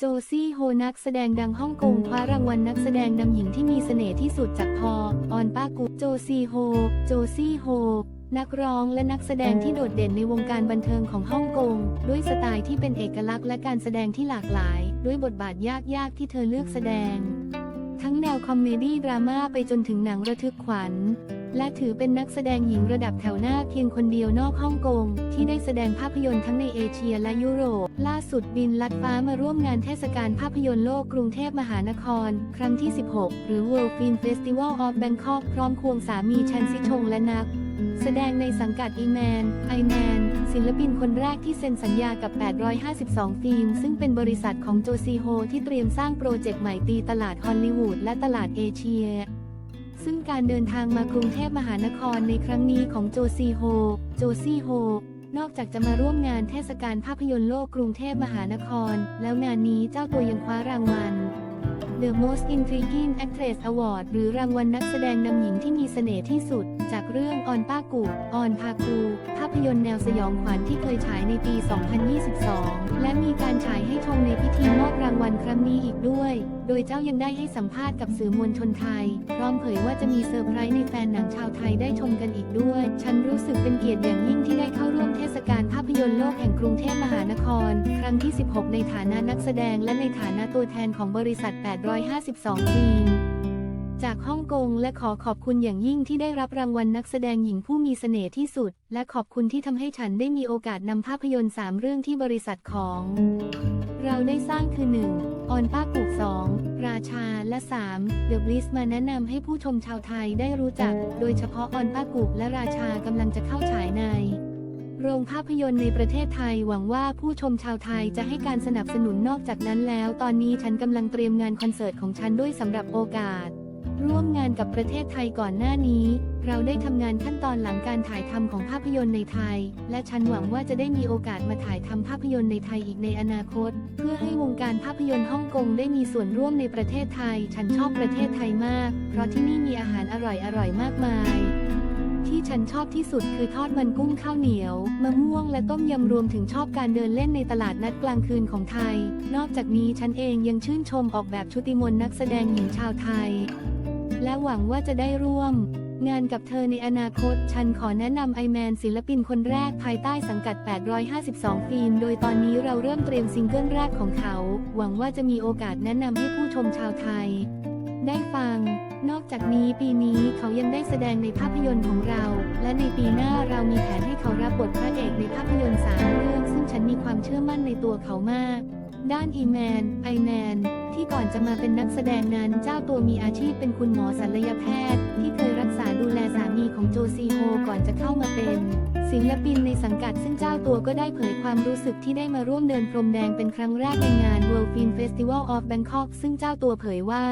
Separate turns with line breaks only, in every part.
โจซี่โฮนักแสดงดังฮ่องกงคว้ารางวัลนักแสดงนำหญิงที่มีเสน่ห์ที่สุดจากพอ ออนป้ากุโจซีโฮ โจซี่โฮ นักร้องและนักแสดงที่โดดเด่นในวงการบันเทิงของฮ่องกง ด้วยสไตล์ที่เป็นเอกลักษณ์และการแสดงที่หลากหลาย ด้วยบทบาทยากๆที่เธอเลือกแสดง ทั้งแนวคอมเมดี้ดราม่าไปจนถึงหนังระทึกขวัญ และถือเป็นนักแสดงหญิงระดับแถวหน้าเพียงคนเดียวนอกฮ่องกง ที่ได้แสดงภาพยนตร์ทั้งในเอเชียและยุโรป ล่าสุดบินลัดฟ้ามาร่วมงานเทศกาลภาพยนตร์โลกกรุงเทพมหานคร ครั้งที่ 16 หรือ World Film Festival of Bangkok พร้อมควงสามีชันซิชงและนักแสดงในสังกัดอีแมนไอแมนศิลปินคนแรกที่เซ็นสัญญากับ 852 ฟิล์ม ซึ่งเป็นบริษัทของโจซีโฮที่เตรียมสร้างโปรเจกต์ใหม่ตีตลาดฮอลลีวูดและตลาดเอเชีย ซึ่งการเดินทางมากรุงเทพมหานครในครั้งนี้ของโจซีโฮ โจซีโฮ นอกจากจะมาร่วมงานเทศกาลภาพยนตร์โลกกรุงเทพมหานคร แล้วงานนี้เจ้าตัวยังคว้ารางวัล The Most Intriguing Actress Award หรือรางวัลนักแสดงนำหญิงที่มีเสน่ห์ที่สุด จากเรื่องออนป้ากูออนพากู ภาพยนตร์แนวสยองขวัญที่เคยฉายในปี 2022 มีการฉายให้ชมในพิธีมอบรางวัลครั้งนี้อีกด้วย โดยเจ้ายังได้ให้สัมภาษณ์กับสื่อมวลชนไทย พร้อมเผยว่าจะมีเซอร์ไพรส์ในแฟนหนังชาวไทยได้ชมกันอีกด้วย ฉันรู้สึกเป็นเกียรติอย่างยิ่งที่ได้เข้าร่วมเทศกาลภาพยนตร์โลกแห่งกรุงเทพมหานคร ครั้งที่ 16 ในฐานะนักแสดงและในฐานะตัวแทนของบริษัท 852 ทีม จากฮ่องกงและขอขอบคุณอย่างยิ่งที่ได้รับรางวัลนักแสดงหญิงผู้มีเสน่ห์ที่สุด และขอบคุณที่ทำให้ฉันได้มีโอกาสนำภาพยนตร์ 3 เรื่องที่บริษัทของ เราได้สร้างคือ 1. ออนป้ากุก 2. ราชาและ 3. The Bliss มาแนะนำให้ผู้ชมชาวไทยได้รู้จัก โดยเฉพาะออนป้ากุกและราชากำลังจะเข้าฉายในโรงภาพยนตร์ในประเทศไทยหวังว่าผู้ชมชาวไทยจะให้การสนับสนุนนอกจากนั้นแล้ว ตอนนี้ฉันกำลังเตรียมงานคอนเสิร์ตของฉันด้วยสำหรับโอกาส ร่วมงานกับประเทศไทยก่อนหน้านี้ เราได้ทำงานขั้นตอนหลังการถ่ายทำของภาพยนตร์ในไทย และฉันหวังว่าจะได้มีโอกาสมาถ่ายทำภาพยนตร์ในไทยอีกในอนาคต เพื่อให้วงการภาพยนตร์ฮ่องกงได้มีส่วนร่วมในประเทศไทย ฉันชอบประเทศไทยมาก เพราะที่นี่มีอาหารอร่อยๆมากมาย ที่ฉันชอบที่สุดคือทอดมันกุ้งข้าวเหนียวมะม่วงและต้มยำรวมถึงชอบการเดินเล่นในตลาดนัดกลางคืนของไทย นอกจากนี้ฉันเองยังชื่นชมออกแบบชุติมนนักแสดงหญิงชาวไทย และหวังว่าจะได้ร่วม งานกับเธอในอนาคต ฉันขอแนะนำไอแมนศิลปินคนแรกภายใต้สังกัด 852 ฟิล์ม โดยตอนนี้เราเริ่มเตรียมซิงเกิลแรกของเขา หวังว่าจะมีโอกาสแนะนำให้ผู้ชมชาวไทย ได้ฟัง นอกจากนี้ปีนี้เขายังได้แสดงในภาพยนตร์ของเรา และในปีหน้าเรามีแผนให้เขารับบทพระเอกในภาพยนตร์สามเรื่อง ซึ่งฉันมีความเชื่อมั่นในตัวเขามาก ด้านอีแมนไอแมน ที่ก่อนจะมาเป็นนักแสดงนั้นเจ้าตัวมีอาชีพเป็นคุณหมอศัลยแพทย์ ที่เคยรักษาดูแลสามีของโจซีโฮก่อนจะเข้ามาเป็นศิลปินในสังกัดซึ่งเจ้าตัวก็ได้เผยความรู้สึกที่ได้มาร่วมเดินพรมแดงเป็นครั้งแรกในงาน World Film Festival of Bangkok ซึ่งเจ้าตัวเผยว่า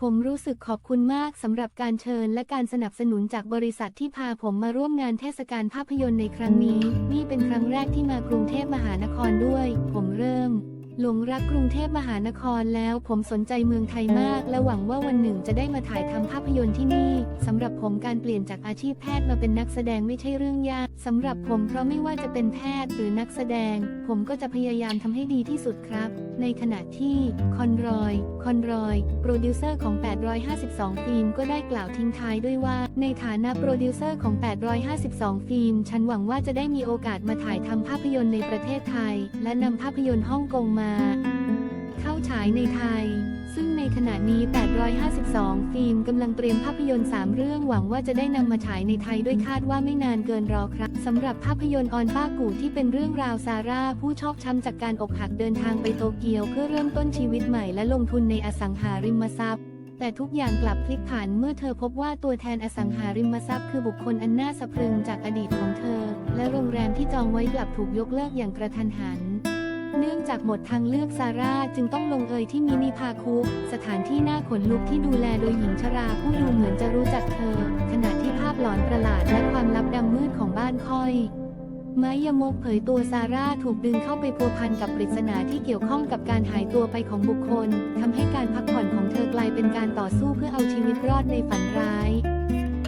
ผมรู้สึกขอบคุณมากสำหรับการเชิญและการสนับสนุนจากบริษัทที่พาผมมาร่วมงานเทศกาลภาพยนตร์ในครั้งนี้ นี่เป็นครั้งแรกที่มากรุงเทพมหานครด้วย ผมเริ่ม หลงรักกรุงเทพมหานครแล้วผมสนใจเมืองไทยมาก และหวังว่าวันหนึ่งจะได้มาถ่ายทำภาพยนตร์ที่นี่สำหรับผมการเปลี่ยนจากอาชีพแพทย์มาเป็นนักแสดงไม่ใช่เรื่องยากสำหรับผมเพราะไม่ว่าจะเป็นแพทย์หรือนักแสดง ผมก็จะพยายามทำให้ดีที่สุดครับในขณะที่คอนรอย คอนรอย โปรดิวเซอร์ของ 852 ฟิล์มก็ได้กล่าวทิ้งท้ายด้วยว่า ในฐานะโปรดิวเซอร์ของ 852 ฟิล์ม ฉันหวังว่าจะได้มีโอกาสมาถ่ายทำภาพยนตร์ในประเทศไทย และนำภาพยนตร์ฮ่องกงมา เข้าฉายในไทย ในขณะนี้ 852 ฟิล์มกำลังเตรียมภาพยนตร์ 3 เรื่องหวังว่าจะได้นำมาฉายในไทยด้วยคาดว่าไม่นานเกินรอครับสำหรับภาพยนตร์ออนป้ากูที่เป็นเรื่องราวซาร่า ผู้ชอกช้ำจากการอกหักเดินทางไปโตเกียวเพื่อเริ่มต้นชีวิตใหม่และลงทุนในอสังหาริมทรัพย์แต่ทุกอย่างกลับพลิกผันเมื่อเธอพบว่าตัวแทนอสังหาริมทรัพย์คือบุคคลอันน่าสะพรึงจากอดีตของเธอ และโรงแรมที่จองไว้กลับถูกยกเลิกอย่างกระทันหัน เนื่องจากหมดทางเลือกซาร่าจึงต้องลงเอยที่มินิพาคุกสถานที่น่าขนลุกที่ดูแลโดยหญิงชราผู้ดูเหมือนจะรู้จักเธอ ขณะที่ภาพหลอนประหลาดและความลับดำมืดของบ้านค่อยไม้ยมกเผยตัวซาร่าถูกดึงเข้าไปพัวพันกับปริศนาที่เกี่ยวข้องกับการหายตัวไปของบุคคลทำให้การพักผ่อนของเธอกลายเป็นการต่อสู้เพื่อเอาชีวิตรอดในฝันร้าย